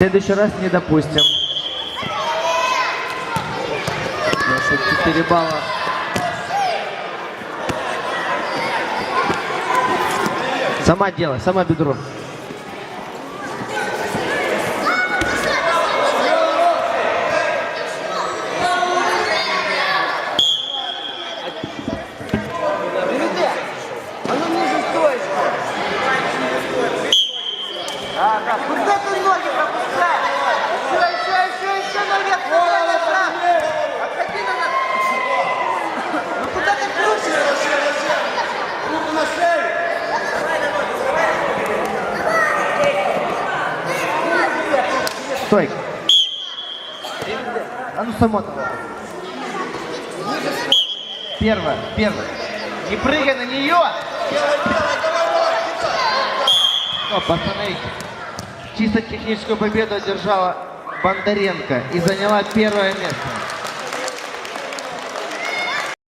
В следующий раз не допустим. Наши 4 балла. Сама делай, сама бедро. Стой. А ну само давай. Первое, первое. Не прыгай на нее! О, пацаны, чисто техническую победу одержала Бондаренко и заняла первое место.